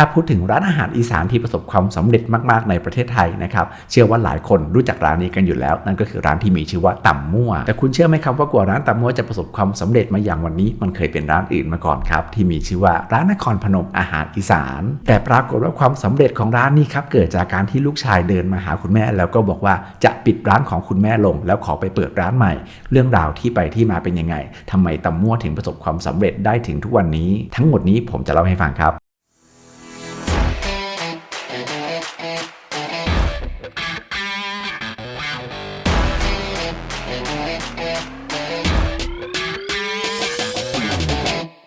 ถ้าพูดถึงร้านอาหารอีสานที่ประสบความสำเร็จมากๆในประเทศไทยนะครับ เชื่อว่าหลายคนรู้จักร้านนี้กันอยู่แล้ว นั่นก็คือร้านที่มีชื่อว่าต่ำมั่ว แต่คุณเชื่อไหมครับว่ากว่าร้านต่ำมั่วจะประสบความสำเร็จมาอย่างวันนี้ มันเคยเป็นร้านอื่นมาก่อนครับ ที่มีชื่อว่าร้านนครพนมอาหารอีสาน แต่ปรากฏว่าความสำเร็จของร้านนี้ครับเกิดจากการที่ลูกชายเดินมาหาคุณแม่ แล้วก็บอกว่าจะปิดร้านของคุณแม่ลง แล้วขอไปเปิดร้านใหม่ เรื่องราวที่ไปที่มาเป็นยังไงทำไมต่ำมั่วถึงประสบความสำเร็จได้ถึงทุกวันนี้ ทั้งหมดนี้ผมจะเล่าให้ฟังครับ Yeah.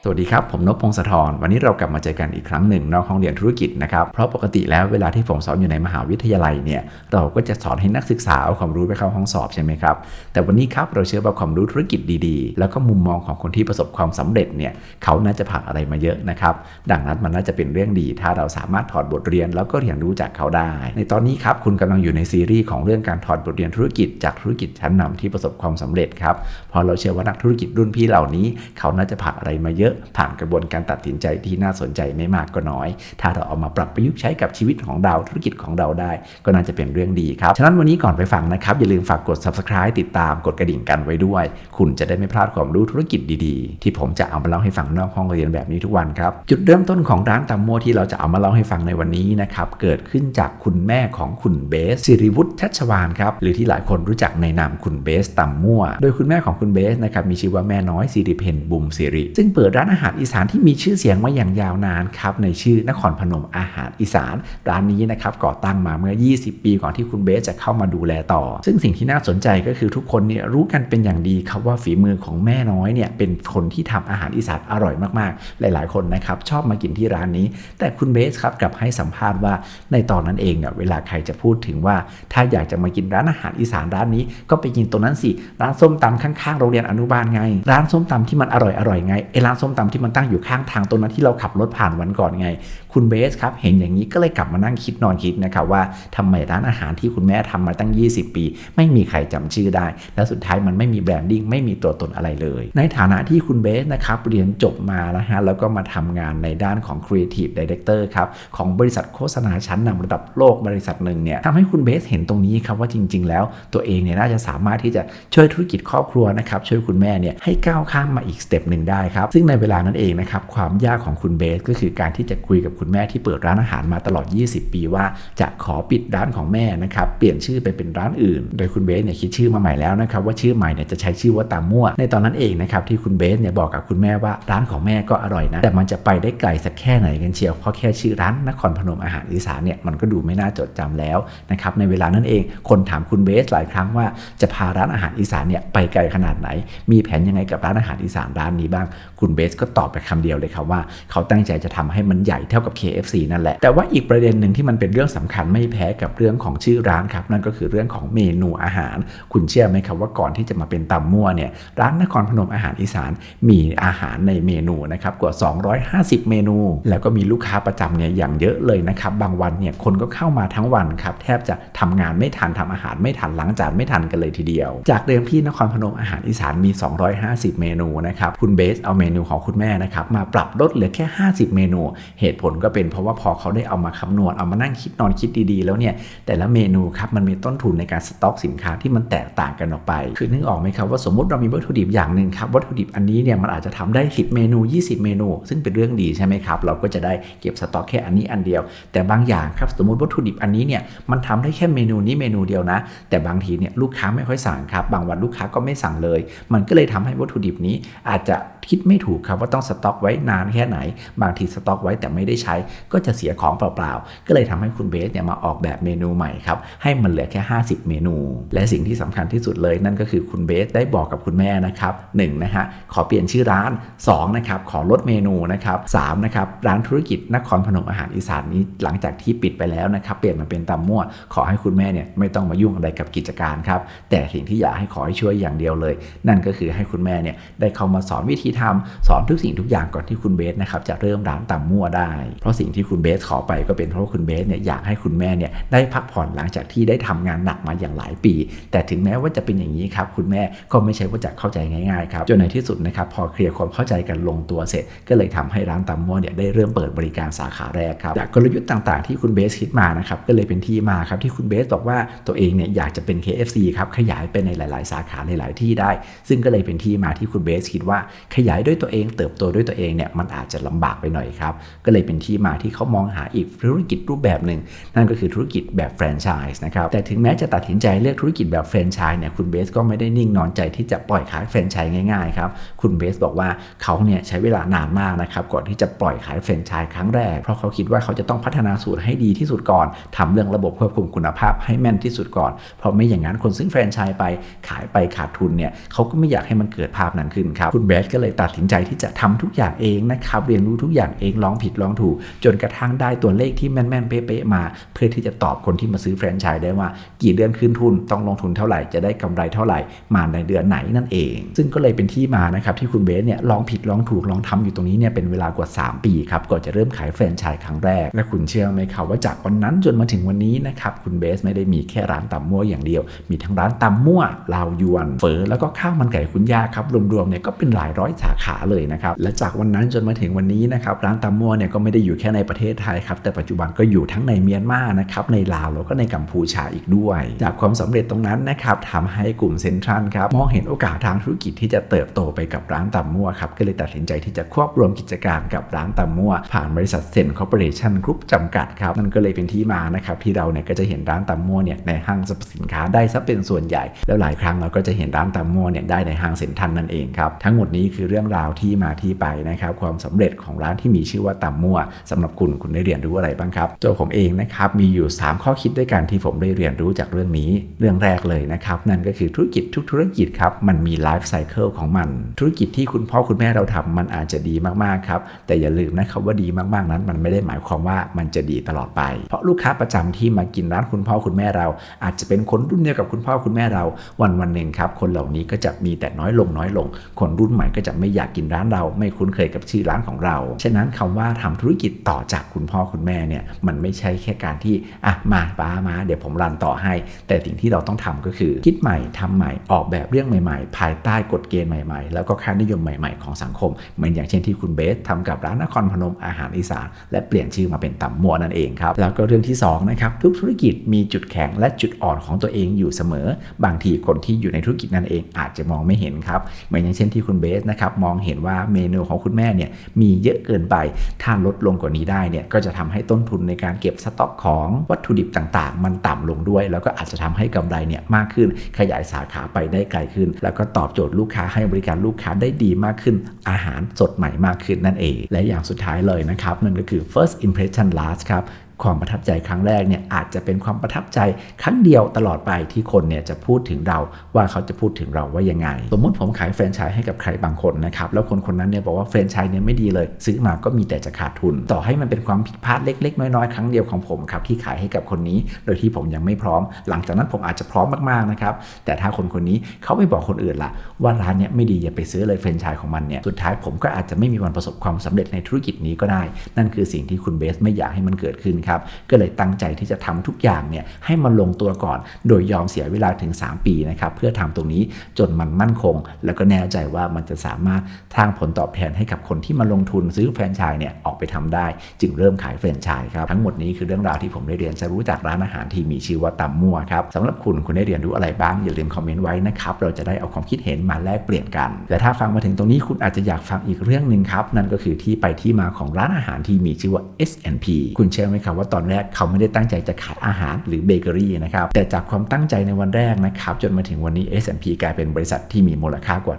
สวัสดีครับ ผมนพพงศธรวันนี้เรากลับมาเจอกันอีกครั้งหนึ่งนอกห้องเรียนธุรกิจนะครับ เพราะปกติแล้วเวลาที่ผมสอนอยู่ในมหาวิทยาลัยเนี่ยเราก็จะสอนให้นักศึกษาเอาความรู้ไปเข้าห้องสอบใช่ไหมครับ แต่วันนี้ครับเราเชื่อว่าความรู้ธุรกิจดีๆ แล้วก็มุมมองของคนที่ประสบความสำเร็จเนี่ยเขาน่าจะผ่านอะไรมาเยอะนะครับ ดังนั้นมันน่าจะเป็นเรื่องดี ถ้าเราสามารถถอดบทเรียนแล้วก็เรียนรู้จากเขาได้ ในตอนนี้ครับคุณกำลังอยู่ในซีรีส์ของเรื่องการถอดบทเรียนธุรกิจจากธุรกิจชั้นนำที่ประสบความสำเร็จครับเพราะเราเชื่อว่านักธุรกิจรุ่นพี่เหล่านี้ เขาน่าจะผ่านอะไรมาเยอะผ่านกระบวนการตัดสินใจที่น่าสนใจไม่มากก็น้อย ถ้าเราเอามาปรับประยุกต์ใช้กับชีวิตของเราธุรกิจของเราได้ ก็น่าจะเป็นเรื่องดีครับฉะนั้นวันนี้ก่อนไปฟังนะครับ อย่าลืมฝากกด subscribe ติดตามกดกระดิ่งกันไว้ด้วย คุณจะได้ไม่พลาดความรู้ธุรกิจดีๆ ที่ผมจะเอามาเล่าให้ฟังนอกห้องเรียนแบบนี้ทุกวันครับจุดเริ่มต้นของร้านตำมัวที่เราจะเอามาเล่าให้ฟังในวันนี้นะครับเกิดขึ้นจากคุณแม่ของคุณเบสสิริวุฒิชัชวานครับหรือที่หลายคนรู้จักในนามคุณเบสตำมั่ว โดยคุณแม่ของคุณเบสนะครับมีชื่อว่าแม่น้อยสิริเพนบุมสิริซึ่งเปิดร้านอาหารอีสานที่มีชื่อเสียงมาอย่างยาวนานครับในชื่อนครพนมอาหารอีสาน ร้านนี้นะครับก่อตั้งมาเมื่อ 20 ปีก่อนที่คุณเบสจะเข้ามาดูแลต่อ ซึ่งสิ่งที่น่าสนใจก็คือทุกคนเนี่ยรู้กันเป็นอย่างดีครับว่าฝีมือของแม่น้อยเนี่ยเป็นคนที่ทำอาหารอีสานอร่อยมากๆ หลาย ๆ คนนะครับชอบมากินที่ร้านนี้ แต่คุณเบสครับกลับให้สัมภาษณ์ว่าในตอนนั้นเองเนี่ยเวลาใครจะพูดถึงว่า ถ้าอยากจะมากินร้านอาหารอีสานร้านนี้ ก็ไปกินตรงนั้นสิร้านส้มตำข้างๆโรงเรียนอนุบาลไง ร้านส้มตำที่มันอร่อยอร่อยไงไอร้านส้มตำที่มันตั้งอยู่ข้างทางตรงนั้นที่เราขับรถผ่านวันก่อนไงคุณเบสครับเห็นอย่างนี้ก็เลยกลับมานั่งคิดนอนคิดนะครับว่าทำไมร้านอาหารที่คุณแม่ทำมาตั้ง 20 ปี ไม่มีใครจำชื่อได้ แล้วสุดท้ายมันไม่มีแบรนดิ้งไม่มีตัวตนอะไรเลย ในฐานะที่คุณเบสนะครับเรียนจบมานะฮะแล้วก็มาทำงานในด้านของ Creative Director ครับของบริษัทโฆษณาชั้นนำระดับโลกบริษัทหนึ่งเนี่ยทำให้คุณเบสเห็นตรงนี้ครับว่าจริง ๆ แล้วตัวเองเนี่ยน่าจะสามารถที่จะช่วยธุรกิจครอบครัวนะครับช่วยคุณแม่เนี่ยให้ก้าวข้ามมาอีกสเต็ปหนึ่งได้ครับซึ่งในเวลานั้นเองนะครับความยากของคุณเบสก็คือการที่จะคุยกับคุณแม่ที่เปิดร้านอาหารมาตลอด 20 ปีว่าจะขอปิดร้านของแม่นะครับเปลี่ยนชื่อไปเป็นร้านอื่น โดยคุณเบสเนี่ยคิดชื่อมาใหม่แล้วนะครับว่าชื่อใหม่เนี่ยจะใช้ชื่อว่าตามมั่ว ในตอนนั้นเองนะครับที่คุณเบสเนี่ยบอกกับคุณแม่ว่าร้านของแม่ก็อร่อยนะ แต่มันจะไปได้ไกลสักแค่ไหนกันเชียวเพราะแค่ชื่อร้านนครพนมอาหารอีสานเนี่ยมันก็ดูไม่น่าจดจำแล้วนะครับในเวลานั้นเองคนถามคุณเบสหลายครั้งว่าจะพาร้านอาหารอีสานเนี่ยไปไกลขนาดไหน มีแผนยังไงกับร้านอาหารอีสานร้านนี้บ้าง คุณเบสก็ตอบไปคำเดียวเลยครับว่า เขาตั้งใจจะทำให้มันใหญ่เท่ากับ KFC นั่นแหละ แต่ว่าอีกประเด็นหนึ่งที่มันเป็นเรื่องสำคัญไม่แพ้กับเรื่องของชื่อร้านครับ นั่นก็คือเรื่องของเมนูอาหาร คุณเชื่อไหมครับว่าก่อนที่จะมาเป็นตำมั่วเนี่ยร้านนครพนมอาหารอีสานมีอาหารในเมนูนะครับกว่า 250 เมนู แล้วก็มีลูกค้าประจำเนี่ยอย่างเยอะเลยนะครับบางวันเนี่ยคนก็เข้ามาทั้งวันครับแทบจะทำงานไม่ทันทำอาหารไม่ทันล้างจานไม่ทันกันเลยทีเดียว จากเดิมที่นครพนมอาหารอีสานมี 250 เมนูนะครับคุณเบสเอาเมนูของคุณแม่นะครับมาปรับลดเหลือแค่ 50 เมนู เหตุผลก็เป็นเพราะว่าพอเขาได้เอามาคำนวณเอามานั่งคิดนอนคิดดีๆ แล้วเนี่ยแต่ละเมนูครับมันมีต้นทุนในการสต็อกสินค้าที่มันแตกต่างกันออกไป คือนึกออกไหมครับว่าสมมติเรามีวัตถุดิบอย่างหนึ่งครับวัตถุดิบอันนี้เนี่ยมันอาจจะทำได้ 10 เมนู 20 เมนู ซึ่งเป็นเรื่องดีใช่ไหมครับเราก็จะได้เก็บสต็อกแค่อันนี้อันเดียว แต่บางอย่างครับสมมติวัตถุดิบอันนี้เนี่ยมันทำได้แค่เมนูนี้เมนูเดียวนะ แต่บางทีเนี่ยลูกค้าไม่ค่อยสั่งครับบางวันลูกค้าก็ไม่สั่งเลย มันก็เลยทำให้วัตถุดิบนี้อาจจะคิดไม่ถูกครับว่าต้องสต็อกไว้นานแค่ไหน บางทีสต็อกไว้แต่ไม่ได้ใช้ก็จะเสียของเปล่าๆ ก็เลยทำให้คุณเบสเนี่ยมาออกแบบเมนูใหม่ครับ ให้มันเหลือแค่ 50 เมนู และสิ่งที่สำคัญที่สุดเลยนั่นก็คือคุณเบสได้บอกกับคุณแม่นะครับหนึ่งนะฮะขอเปลี่ยนชื่อร้าน2นะครับขอลดเมนูนะครับสามนะครับร้านธุรกิจนครพนมอาหารอีสานนี้หลังจากที่ปิดไปแล้วนะครับเปลี่ยนมาเป็นตำมั่ว ขอให้คุณแม่เนี่ยไม่ต้องมายุ่งอะไรกับกิจการครับแต่สิ่งที่อยากให้ขอให้ช่วยอย่างเดียวเลย นั่นก็คือให้คุณแม่เนี่ยได้เข้ามาสอนวิธีทำสอนอนทุกสิ่งทุกอย่างก่อนที่คุณเบสนะครับจะเริ่มร้านตำมั่วได้เพราะสิ่งที่คุณเบสขอไปก็เป็นเพราะว่าคุณเบสเนี่ยอยากให้คุณแม่เนี่ยได้พักผ่อนหลังจากที่ได้ทำงานหนักมาอย่างหลายปี แต่ถึงแม้ว่าจะเป็นอย่างนี้ครับคุณแม่ก็ไม่ใช่ว่าจะเข้าใจง่ายๆครับจนในที่สุดนะครับพอเคลียร์ความเข้าใจกันลงตัวเสร็จ ก็เลยทำให้ร้านตำมั่วเนี่ยได้เริ่มเปิดบริการสาขาแรกครับจากกลยุทธ์ต่างๆที่คุณเบสคิดมานะครับก็เลยเป็นที่มาครับที่คุณเบสบอกว่าตัวเองเนี่ยอยากจะเป็น KFC ครับขยายไปในหลาย ๆ สาขาหลายๆที่ได้ ซึ่งก็เลยเป็นที่มาที่คุณเบสคิดว่าขยายด้วยตัวเองเติบโตด้วยตัวเองเนี่ยมันอาจจะลำบากไปหน่อยครับก็เลยเป็นที่มาที่เขามองหาอีกธุรกิจรูปแบบหนึ่งนั่นก็คือธุรกิจแบบแฟรนไชส์นะครับแต่ถึงแม้จะตัดสินใจเลือกธุรกิจแบบแฟรนไชส์เนี่ยคุณเบสก็ไม่ได้นิ่งนอนใจที่จะปล่อยขายแฟรนไชส์ง่ายๆครับคุณเบสบอกว่าเขาเนี่ยใช้เวลานานมากนะครับก่อนที่จะปล่อยขายแฟรนไชส์ครั้งแรกเพราะเขาคิดว่าเขาจะต้องพัฒนาสูตรให้ดีที่สุดก่อนทำเรื่องระบบควบคุมคุณภาพให้แม่นที่สุดก่อน เพราะไม่อย่างนั้นคนซื้อแฟรนไชส์ไปขายไปขาดทุนเนี่ยเขาก็ไม่อยากให้มันเกิดภาพนั้นขึ้นครับคุณเบสก็เลยตัดสินใจที่จะทำทุกอย่างเองนะครับเรียนรู้ทุกอย่างเองลองผิดลองถูกจนกระทั่งได้ตัวเลขที่แม่นๆเป๊ะๆมา เพื่อที่จะตอบคนที่มาซื้อแฟรนไชส์ได้ว่า กี่เดือนคืนทุนต้องลงทุนเท่าไหร่จะได้กำไรเท่าไหร่มาในเดือนไหนนั่นเอง ซึ่งก็เลยเป็นที่มานะครับที่คุณเบสเนี่ยลองผิดลองถูกลองทำอยู่ตรงนี้เนี่ยเป็นเวลากว่า 3 ปีครับก่อนจะเริ่มขายแฟรนไชส์ครั้งแรก และคุณเชื่อไหมครับว่าจากวันนั้นจนมาถึงวันนี้นะครับคุณเบสไม่ได้มีแค่ร้านตำมั่วอย่างเดียว มีทั้งร้านตำมั่วลาวยวนเฝอแล้วก็ข้าวมันไก่คุณย่าครับรวมๆเนี่ยก็เป็นหลายร้อยสาขาเลยนะครับและจากวันนั้นจนมาถึงวันนี้นะครับร้านตำมั่วเนี่ยก็ไม่ได้อยู่แค่ในประเทศไทยครับ แต่ปัจจุบันก็อยู่ทั้งในเมียนมานะครับ ในลาวแล้วก็ในกัมพูชาอีกด้วย จากความสำเร็จตรงนั้นนะครับทำให้กลุ่มเซ็นทรัลครับ มองเห็นโอกาสทางธุรกิจที่จะเติบโตไปกับร้านตำมั่วครับ ก็เลยตัดสินใจที่จะควบรวมกิจการกับร้านตำมั่ว ผ่านบริษัทเซ็นคอร์ปอเรชั่นกรุ๊ปจำกัดครับนั่นก็เลยเป็นที่มานะครับที่เราเนี่ยก็จะเห็นร้านตำมั่วเนี่ยในห้างสรรพสินค้าได้ซะเป็นส่วนใหญ่ แล้วหลายครั้งเราก็จะเห็นร้านตำมั่วเนี่ยได้ในห้างเซ็นทรัลนั่นเองครับทั้งหมดนี้คือเรื่องราวที่มาที่ไปนะครับความสำเร็จของร้านที่มีชื่อว่าตำมั่วสำหรับคุณคุณได้เรียนรู้อะไรบ้างครับตัวผมเองนะครับมีอยู่ 3 ข้อคิดด้วยกันที่ผมได้เรียนรู้จากเรื่องนี้ เรื่องแรกเลยนะครับ นั่นก็คือธุรกิจทุกธุรกิจครับมันมีไลฟ์ไซเคิลของมัน ธุรกิจที่คุณพ่อคุณแม่เราทำมันอาจจะดีมากๆครับแต่อย่าลืมนะครับว่าดีมากๆนั้น มันไม่ได้หมายความว่ามันจะดีตลอดไป เพราะลูกค้าประจำที่มากินร้านคุณพ่อคุณแม่เรา อาจจะเป็นคนรุ่นเดียวกับคุณพ่อคุณแม่เราวันวันหนึ่งครับคนเหล่านี้ก็จะมีแต่น้อยลงน้อยลง คนรุ่นใหม่ก็จะไม่อยากกินร้านเรา ไม่คุ้นเคยกับชื่อร้านของเราฉะนั้นคำว่าทำธุรกิจต่อจากคุณพ่อคุณแม่เนี่ยมันไม่ใช่แค่การที่อะมาป้ามาเดี๋ยวผมรันต่อให้ แต่สิ่งที่เราต้องทำก็คือ คิดใหม่ทำใหม่ออกแบบเรื่องใหม่ๆ ภายใต้กฎเกณฑ์ใหม่ๆ แล้วก็ค่านิยมใหม่ๆ ของสังคม เหมือนอย่างเช่นที่คุณเบสทำกับร้านนครพนมอาหารอีสานและเปลี่ยนชื่อมาเป็นตำมัวนั่นเองครับแล้วก็เรื่องที่สองนะครับทุกธุรกิจมีจุดแข็งและจุดอ่อนของตัวเองอยู่เสมอ บางทีคนที่อยู่ในธุรกิจนั้นเองอาจจะมองไม่เห็นครับเหมือนอย่างเช่นที่คุณเบสนะครับมองเห็นว่าเมนูของคุณแม่เนี่ยมีเยอะเกินไปถ้าลดลงกว่านี้ได้เนี่ยก็จะทำให้ต้นทุนในการเก็บสต็อกของวัตถุดิบต่างๆ มันต่ำลงด้วย แล้วก็อาจจะทำให้กำไรเนี่ยมากขึ้นขยายสาขาไปได้ไกลขึ้น แล้วก็ตอบโจทย์ลูกค้าให้บริการลูกค้าได้ดีมากขึ้น อาหารสดใหม่มากขึ้นนั่นเอง และอย่างสุดท้ายเลยนะครับนั่นก็คือ first impression last ครับ ความประทับใจครั้งแรกเนี่ยอาจจะเป็นความประทับใจครั้งเดียวตลอดไปที่คนเนี่ยจะพูดถึงเราว่าเขาจะพูดถึงเราว่ายังไง สมมติผมขายแฟรนไชส์ให้กับใครบางคนนะครับแล้วคนคนนั้นเนี่ยบอกว่าแฟรนไชส์เนี่ยไม่ดีเลย ซื้อมาก็มีแต่จะขาดทุน ต่อให้มันเป็นความผิดพลาดเล็ก ๆ น้อยๆครั้งเดียวของผมครับที่ขายให้กับคนนี้ โดยที่ผมยังไม่พร้อม หลังจากนั้นผมอาจจะพร้อมมากๆนะครับแต่ถ้าคนคนนี้เขาไม่บอกคนอื่นละว่าร้านเนี่ยไม่ดีอย่าไปซื้อเลยแฟรนไชส์ของมันเนี่ยสุดท้ายผมก็อาจจะไม่มีวันประสบความสำเร็จในธุรกิจนี้ก็ได้ นั่นคือสิ่งที่คุณเบสไม่อยากให้มันเกิดขึ้นครับก็เลยตั้งใจที่จะทำทุกอย่างเนี่ยให้มันลงตัวก่อน โดยยอมเสียเวลาถึง 3 ปีนะครับเพื่อทำตรงนี้จนมันมั่นคง แล้วก็แน่ใจว่ามันจะสามารถทางผลตอบแทนให้กับคนที่มาลงทุนซื้อแฟรนไชส์เนี่ยออกไปทำได้ จึงเริ่มขายแฟรนไชส์ครับทั้งหมดนี้คือเรื่องราวที่ผมได้เรียนจะรู้จากร้านอาหารที่มีชื่อว่าตำมั่วครับสำหรับคุณคุณได้เรียนรู้อะไรบ้างอย่าลืมคอมเมนต์ไว้นะครับเราจะได้เอาความคิดเห็นมาแลกเปลี่ยนกัน แต่ถ้าฟังมาถึงตรงนี้คุณอาจจะอยากฟังอีกเรื่องหนึ่งครับนั่นก็คือที่ไปที่มาของร้านอาหารที่มีชื่อว่า S&P คุณเชื่อไหมครับว่าตอนแรกเขาไม่ได้ตั้งใจจะขายอาหารหรือเบเกอรี่นะครับ แต่จากความตั้งใจในวันแรกนะครับ จนมาถึงวันนี้ S&P กลายเป็นบริษัทที่มีมูลค่ากว่า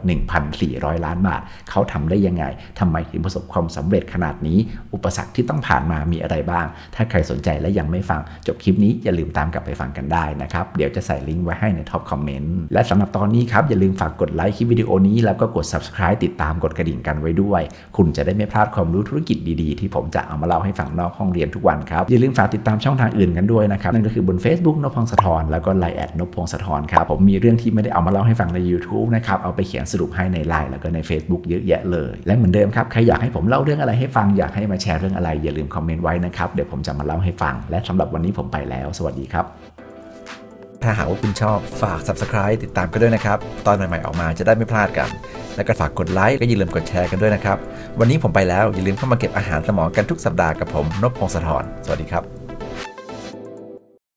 1,400 ล้านบาท เขาทำได้ยังไงทำไมถึงประสบความสำเร็จขนาดนี้ อุปสรรคที่ต้องผ่านมามีอะไรบ้าง ถ้าใครสนใจและยังไม่ฟัง จบคลิปนี้อย่าลืมตามกลับไปฟังกันได้นะครับ เดี๋ยวจะใส่ลิงก์ไว้ให้ในท็อปคอมเมนต์และสำหรับตอนนี้ครับอย่าลืมฝากกดไลค์คลิปวิดีโอนี้แล้วก็กด subscribe ติดตามกดกระดิ่งกันไว้ด้วย คุณจะได้ไม่พลาดความรู้ธุรกิจดีๆ ที่ผมจะเอามาเล่าให้ฟังนอกห้องเรียนทุกวันครับอย่าลืมฝากติดตามช่องทางอื่นกันด้วยนะครับ นั่นก็คือบน Facebook นพพงศธรแล้วก็ไลน์แอดนพพงศธรครับผมมีเรื่องที่ไม่ได้เอามาเล่าให้ฟังใน YouTube นะครับเอาไปเขียนสรุปให้ในไลน์แล้วก็ใน Facebook เยอะแยะเลย และเหมือนเดิมครับใครอยากให้ผมเล่าเรื่องอะไรให้ฟังอยากให้มาแชร์เรื่องอะไรอย่าลืมคอมเมนต์ไว้นะครับเดี๋ยวผมจะมาเล่าให้ฟัง และสำหรับวันนี้ผมไปแล้ว สวัสดีครับ ถ้าหากว่าคุณชอบฝาก subscribe ติดตามกันด้วยนะครับ ตอนใหม่ๆออกมาจะได้ไม่พลาดกัน แล้วก็ฝากกดไลค์ก็อย่าลืมกดแชร์กันด้วยนะครับ วันนี้ผมไปแล้วอย่าลืมเข้ามาเก็บอาหารสมองกันทุกสัปดาห์กับผมนพพงศธรสวัสดีครับ